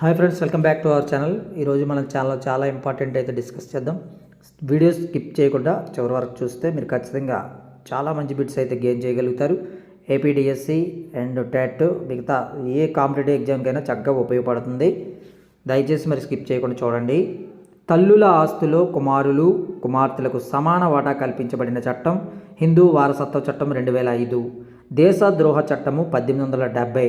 Hi friends welcome back to our channel. ఈరోజు మన ఛానల్లో చాలా ఇంపార్టెంట్ అయితే డిస్కస్ చేద్దాం. వీడియో స్కిప్ చేయకుండా చివరి వరకు చూస్తే మీరు ఖచ్చితంగా చాలా మంచి బిట్స్ అయితే గెయిన్ చేయగలుగుతారు. ఏపీడిఎస్సి అండ్ టెట్ మిగతా ఏ కాంపిటేటివ్ ఎగ్జామ్కైనా చక్కగా ఉపయోగపడుతుంది. దయచేసి మరి స్కిప్ చేయకుండా చూడండి. తల్లుల ఆస్తులో కుమారులు కుమార్తెలకు సమాన వాటా కల్పించబడిన చట్టం హిందూ వారసత్వ చట్టం రెండు వేల ఐదు. దేశద్రోహ చట్టము పద్దెనిమిది వందల డెబ్బై.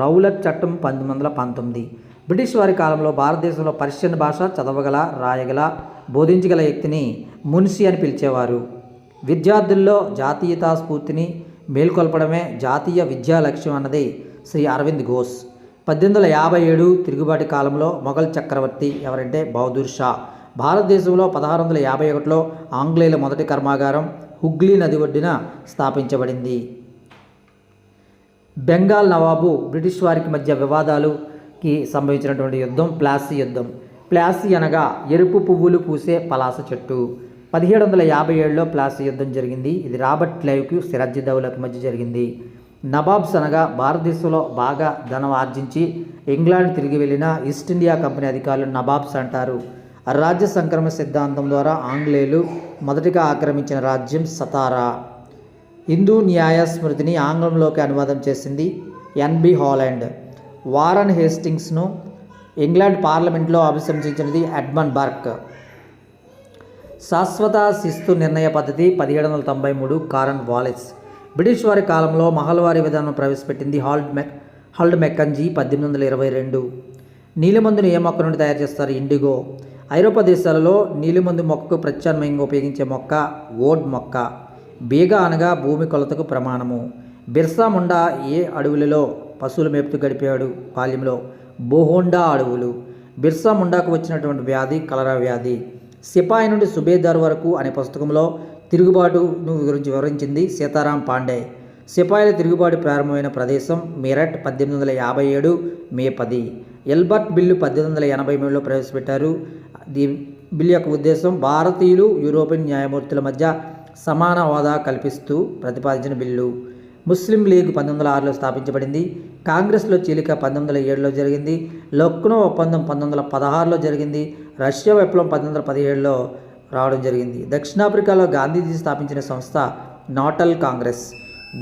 రౌలట్ చట్టం పంతొమ్మిది వందల పంతొమ్మిది. బ్రిటిష్ వారి కాలంలో భారతదేశంలో పర్షియన్ భాష చదవగల రాయగల బోధించగల వ్యక్తిని మున్షి అని పిలిచేవారు. విద్యార్థుల్లో జాతీయతా స్ఫూర్తిని మేల్కొల్పడమే జాతీయ విద్యా లక్ష్యం అన్నది శ్రీ అరవింద్ ఘోష్. పద్దెనిమిది వందల యాభై ఏడు తిరుగుబాటు కాలంలో మొఘల్ చక్రవర్తి ఎవరంటే బహదూర్ షా. భారతదేశంలో పదహారు వందల యాభై ఒకటిలో ఆంగ్లేయుల మొదటి కర్మాగారం హుగ్లీ నది ఒడ్డున స్థాపించబడింది. బెంగాల్ నవాబు బ్రిటిష్ వారికి మధ్య వివాదాలు కి సంభవించినటువంటి యుద్ధం ప్లాసీ యుద్ధం. ప్లాసీ అనగా ఎరుపు పువ్వులు పూసే పలాస చెట్టు. పదిహేడు వందల యాభై ఏడులో ప్లాసీ యుద్ధం జరిగింది. ఇది రాబర్ట్ క్లైవ్కి సిరాజ్దౌలకు మధ్య జరిగింది. నవాబ్స్ అనగా భారతదేశంలో బాగా ధనం ఆర్జించి ఇంగ్లాండ్ తిరిగి వెళ్ళిన ఈస్ట్ ఇండియా కంపెనీ అధికారులు నవాబ్స్ అంటారు. రాజ్య సంక్రమణ సిద్ధాంతం ద్వారా ఆంగ్లేయులు మొదటిగా ఆక్రమించిన రాజ్యం సతారా. హిందూ న్యాయ స్మృతిని ఆంగ్లంలోకి అనువాదం చేసింది ఎన్బి హాలాండ్. వారన్ హేస్టింగ్స్ను ఇంగ్లాండ్ పార్లమెంట్లో అభిశంసించినది అడ్మన్ బర్క్. శాశ్వత శిస్తు నిర్ణయ పద్ధతి పదిహేడు వందల తొంభై మూడు కారన్ వాలెస్. బ్రిటిష్ వారి కాలంలో మహల్వారి విధానం ప్రవేశపెట్టింది హాల్డ్ మెక్ హల్డ్ మెక్కంజీ పద్దెనిమిది వందల ఇరవై రెండు. నీలిమందును ఏ మొక్క నుండి తయారు చేస్తారు ఇండిగో. ఐరోపా దేశాలలో నీలిమందు మొక్కకు ప్రత్యామ్నాయంగా ఉపయోగించే మొక్క ఓడ్ మొక్క. బీగ అనగా భూమి కొలతకు ప్రమాణము. బిర్సా ముండా ఏ అడవులలో పశువులు మేపుతూ గడిపాడు. బాల్యంలో బోహోండా అడవులు బిర్సా ముండాకు వచ్చినటువంటి వ్యాధి కలరా వ్యాధి. సిపాయి నుండి సుబేదార్ వరకు అనే పుస్తకంలో తిరుగుబాటును గురించి వివరించింది సీతారాం పాండే. సిపాయిల తిరుగుబాటు ప్రారంభమైన ప్రదేశం మీరట్ పద్దెనిమిది వందల యాభై ఏడు మే పది. ఎల్బర్ట్ బిల్లు పద్దెనిమిది వందల ఎనభై మూడులో ప్రవేశపెట్టారు. దీ బిల్లు యొక్క ఉద్దేశం భారతీయులు యూరోపియన్ న్యాయమూర్తుల మధ్య సమాన హోదా కల్పిస్తూ ప్రతిపాదించిన బిల్లు. ముస్లిం లీగ్ పంతొమ్మిది వందల ఆరులో స్థాపించబడింది. కాంగ్రెస్లో చీలిక పంతొమ్మిది వందల ఏడులో జరిగింది. లక్నో ఒప్పందం పంతొమ్మిది వందల పదహారులో జరిగింది. రష్యా విప్లవం పంతొమ్మిది వందల పదిహేడులో రావడం జరిగింది. దక్షిణాఫ్రికాలో గాంధీజీ స్థాపించిన సంస్థ నాటల్ కాంగ్రెస్.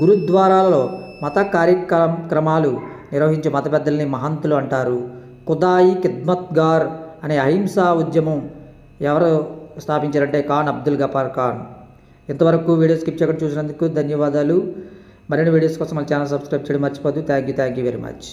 గురుద్వారాలలో మత కార్యక్రమాలు నిర్వహించే మత పెద్దల్ని మహంతులు అంటారు. ఖుదాయి ఖిద్మత్గార్ అనే అహింసా ఉద్యమం ఎవరు స్థాపించారంటే ఖాన్ అబ్దుల్ గఫార్ ఖాన్. ఇంతవరకు వీడియో స్కిప్ చేయకుండా చూసినందుకు ధన్యవాదాలు. మరిన్ని వీడియోస్ కోసం మన ఛానల్ సబ్స్క్రైబ్ చేయడం మర్చిపోద్దు thank you thank you very much